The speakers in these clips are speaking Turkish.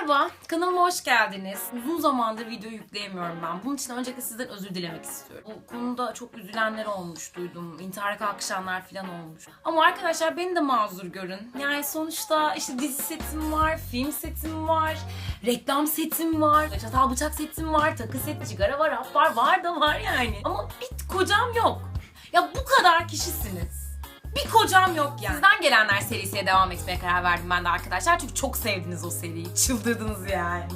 Merhaba, kanalıma hoş geldiniz. Uzun zamandır video yükleyemiyorum ben. Bunun için öncelikle sizden özür dilemek istiyorum. Bu konuda çok üzülenler olmuş duydum. İntihara kalkışanlar falan olmuş. Ama arkadaşlar beni de mazur görün. Yani sonuçta işte dizi setim var, film setim var, reklam setim var, çatal bıçak setim var, takı set, sigara var, hap var, var da var yani. Ama bir kocam yok. Ya bu kadar kişisiniz. Bir kocam yok yani. Sizden gelenler serisiye devam etmeye karar verdim ben de arkadaşlar. Çünkü çok sevdiniz o seriyi. Çıldırdınız yani.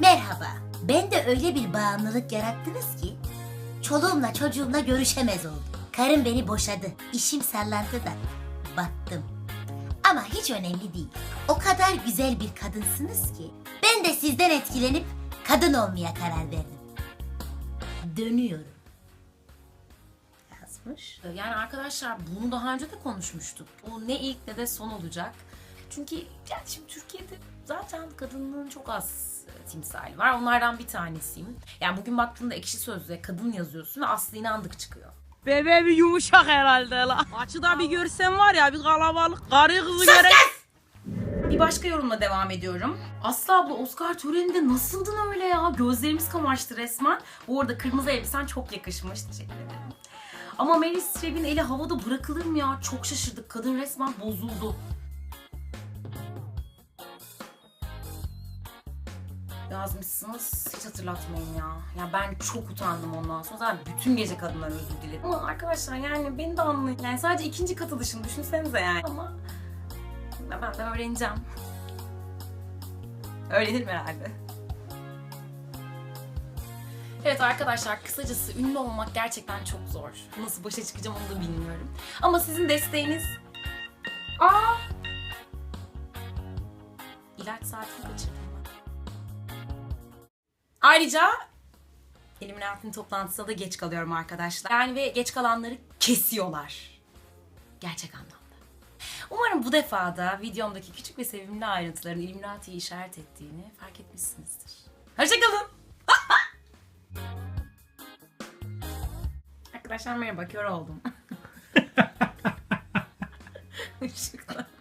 Merhaba. Ben de öyle bir bağımlılık yarattınız ki çoluğumla çocuğumla görüşemez oldum. Karım beni boşadı. İşim sallantıda. Battım. Ama hiç önemli değil. O kadar güzel bir kadınsınız ki ben de sizden etkilenip kadın olmaya karar verdim. Dönüyorum. Yazmış. Yani arkadaşlar bunu daha önce de konuşmuştuk. Bu ne ilk ne de son olacak. Çünkü yani şimdi Türkiye'de zaten kadınlığın çok az e, timsali var. Onlardan bir tanesiyim. Yani bugün baktığında ekşi sözlüğe kadın yazıyorsun ve Aslı İnandık çıkıyor. Bebe bir yumuşak herhalde la. Açıda bir görsen var ya bir kalabalık karı kızı gerek. Bir başka yorumla devam ediyorum. Aslı abla Oscar töreninde nasıldın öyle ya? Gözlerimiz kamaştı resmen. Bu arada kırmızı elbisen çok yakışmış. Teşekkür ederim. Ama Meryl Streep'in eli havada bırakılır mı ya? Çok şaşırdık. Kadın resmen bozuldu. Yazmışsınız. Hiç hatırlatmayın ya. Ya ben çok utandım ondan sonra. Zaten bütün gece kadınlar özür diledim. Ama arkadaşlar yani beni de anlayın. Yani sadece ikinci katılışını düşünsenize yani. Ama ben de öğreneceğim. Öğrenirim herhalde. Evet arkadaşlar kısacası ünlü olmak gerçekten çok zor. Nasıl başa çıkacağım onu da bilmiyorum. Ama sizin desteğiniz... Aa! İlaç saatini kaçırdım ben. Ayrıca Illuminati'nin toplantısına da geç kalıyorum arkadaşlar. Yani ve geç kalanları kesiyorlar. Gerçek anlamda. Umarım bu defa da videomdaki küçük ve sevimli ayrıntıların Illuminati'yi işaret ettiğini fark etmişsinizdir. Hoşçakalın. Arkadaşlar merhaba, kör oldum. Hoşçakalın.